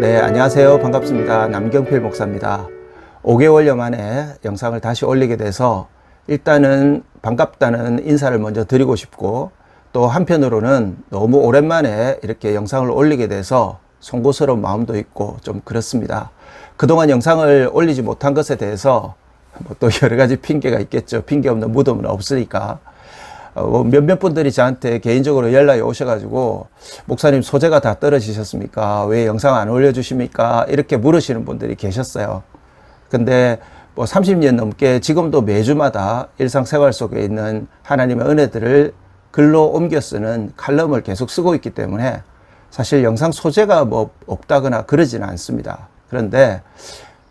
네, 안녕하세요. 반갑습니다. 남경필 목사입니다. 5개월여 만에 영상을 다시 올리게 돼서 일단은 반갑다는 인사를 먼저 드리고 싶고 또 한편으로는 너무 오랜만에 이렇게 영상을 올리게 돼서 송구스러운 마음도 있고 좀 그렇습니다. 그동안 영상을 올리지 못한 것에 대해서 뭐 또 여러 가지 핑계가 있겠죠. 핑계 없는 무덤은 없으니까. 어, 뭐 몇몇 분들이 저한테 개인적으로 연락이 오셔가지고 목사님 소재가 다 떨어지셨습니까? 왜 영상 안 올려주십니까? 이렇게 물으시는 분들이 계셨어요. 근데 뭐 30년 넘게 지금도 매주마다 일상생활 속에 있는 하나님의 은혜들을 글로 옮겨 쓰는 칼럼을 계속 쓰고 있기 때문에 사실 영상 소재가 뭐 없다거나 그러지는 않습니다. 그런데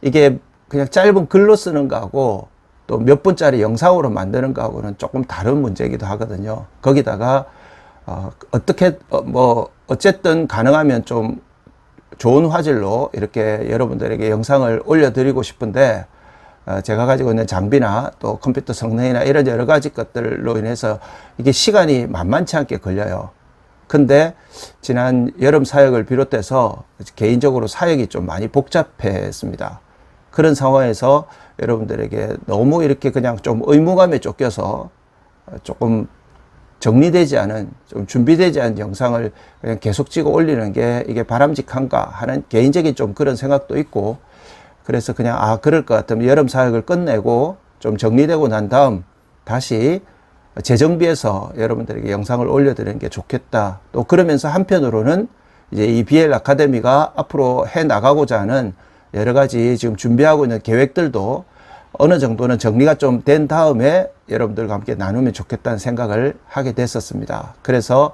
이게 그냥 짧은 글로 쓰는 거하고 또 몇 분짜리 영상으로 만드는 거하고는 조금 다른 문제이기도 하거든요. 거기다가 어, 어떻게 어, 뭐 어쨌든 가능하면 좀 좋은 화질로 이렇게 여러분들에게 영상을 올려드리고 싶은데 어, 제가 가지고 있는 장비나 또 컴퓨터 성능이나 이런 여러 가지 것들로 인해서 이게 시간이 만만치 않게 걸려요. 근데 지난 여름 사역을 비롯해서 개인적으로 사역이 좀 많이 복잡했습니다. 그런 상황에서 여러분들에게 너무 이렇게 그냥 좀 의무감에 쫓겨서 조금 정리되지 않은 좀 준비되지 않은 영상을 그냥 계속 찍어 올리는 게 이게 바람직한가 하는 개인적인 좀 그런 생각도 있고 그래서 그냥 아 그럴 것 같으면 여름 사역을 끝내고 좀 정리되고 난 다음 다시 재정비해서 여러분들에게 영상을 올려드리는 게 좋겠다. 또 그러면서 한편으로는 이제 이 BL 아카데미가 앞으로 해 나가고자 하는 여러 가지 지금 준비하고 있는 계획들도 어느 정도는 정리가 좀 된 다음에 여러분들과 함께 나누면 좋겠다는 생각을 하게 됐었습니다. 그래서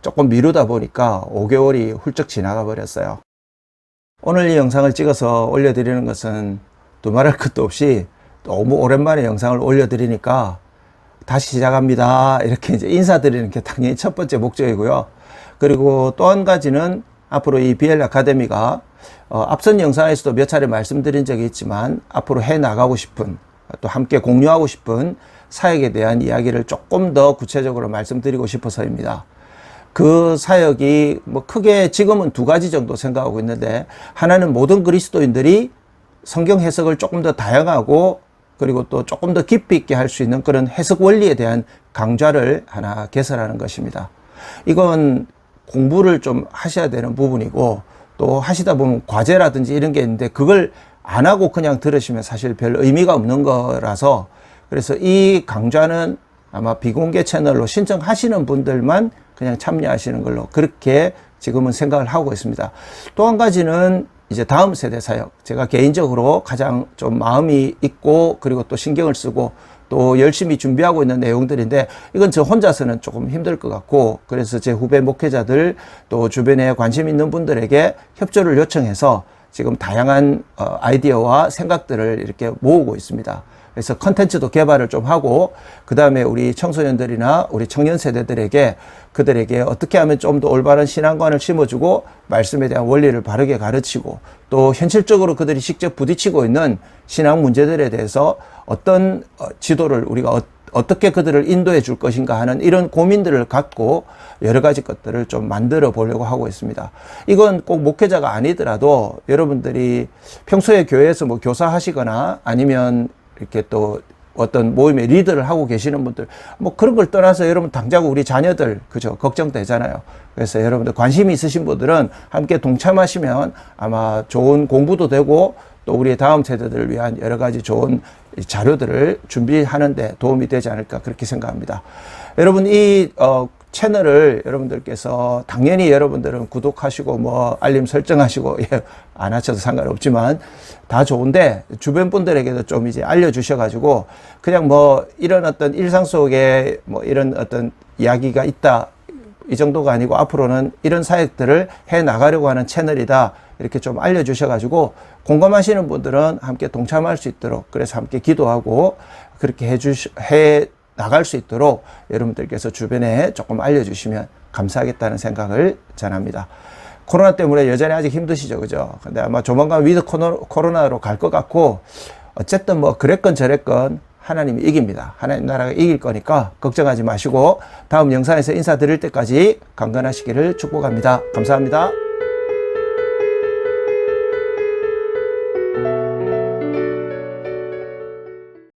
조금 미루다 보니까 5개월이 훌쩍 지나가 버렸어요. 오늘 이 영상을 찍어서 올려드리는 것은 두말할 것도 없이 너무 오랜만에 영상을 올려드리니까 다시 시작합니다. 이렇게 이제 인사드리는 게 당연히 첫 번째 목적이고요. 그리고 또 한 가지는 앞으로 이 BL 아카데미가 어, 앞선 영상에서도 몇 차례 말씀드린 적이 있지만 앞으로 해 나가고 싶은 또 함께 공유하고 싶은 사역에 대한 이야기를 조금 더 구체적으로 말씀드리고 싶어서입니다. 그 사역이 뭐 크게 지금은 두 가지 정도 생각하고 있는데 하나는 모든 그리스도인들이 성경 해석을 조금 더 다양하고 그리고 또 조금 더 깊이 있게 할 수 있는 그런 해석 원리에 대한 강좌를 하나 개설하는 것입니다. 이건 공부를 좀 하셔야 되는 부분이고 또 하시다 보면 과제라든지 이런 게 있는데 그걸 안 하고 그냥 들으시면 사실 별 의미가 없는 거라서 그래서 이 강좌는 아마 비공개 채널로 신청하시는 분들만 그냥 참여하시는 걸로 그렇게 지금은 생각을 하고 있습니다. 또 한 가지는 이제 다음 세대 사역. 제가 개인적으로 가장 좀 마음이 있고 그리고 또 신경을 쓰고 또 열심히 준비하고 있는 내용들인데 이건 저 혼자서는 조금 힘들 것 같고 그래서 제 후배 목회자들 또 주변에 관심 있는 분들에게 협조를 요청해서 지금 다양한 어, 아이디어와 생각들을 이렇게 모으고 있습니다. 그래서 컨텐츠도 개발을 좀 하고 그 다음에 우리 청소년들이나 우리 청년 세대들에게 그들에게 어떻게 하면 좀 더 올바른 신앙관을 심어주고 말씀에 대한 원리를 바르게 가르치고 또 현실적으로 그들이 직접 부딪히고 있는 신앙 문제들에 대해서 어떤 어, 지도를 우리가 어, 어떻게 그들을 인도해 줄 것인가 하는 이런 고민들을 갖고 여러 가지 것들을 좀 만들어 보려고 하고 있습니다. 이건 꼭 목회자가 아니더라도 여러분들이 평소에 교회에서 뭐 교사하시거나 아니면 이렇게 또 어떤 모임의 리더를 하고 계시는 분들 뭐 그런 걸 떠나서 여러분 당장 우리 자녀들 그죠 걱정되잖아요. 그래서 여러분들 관심이 있으신 분들은 함께 동참하시면 아마 좋은 공부도 되고 또 우리의 다음 세대들을 위한 여러 가지 좋은 자료들을 준비하는데 도움이 되지 않을까 그렇게 생각합니다. 여러분 이 어, 채널을 여러분들께서 당연히 여러분들은 구독하시고 뭐 알림 설정하시고 예, 안 하셔도 상관없지만 다 좋은데 주변 분들에게도 좀 이제 알려주셔가지고 그냥 뭐 이런 어떤 일상 속에 뭐 이런 어떤 이야기가 있다 이 정도가 아니고 앞으로는 이런 사역들을 해 나가려고 하는 채널이다 이렇게 좀 알려주셔가지고 공감하시는 분들은 함께 동참할 수 있도록 그래서 함께 기도하고 그렇게 해주시 해 나갈 수 있도록 여러분들께서 주변에 조금 알려주시면 감사하겠다는 생각을 전합니다. 코로나 때문에 여전히 아직 힘드시죠, 그죠? 근데 아마 조만간 위드 코로나로 갈 것 같고, 어쨌든 뭐, 그랬건 저랬건 하나님이 이깁니다. 하나님 나라가 이길 거니까 걱정하지 마시고, 다음 영상에서 인사드릴 때까지 강건하시기를 축복합니다. 감사합니다.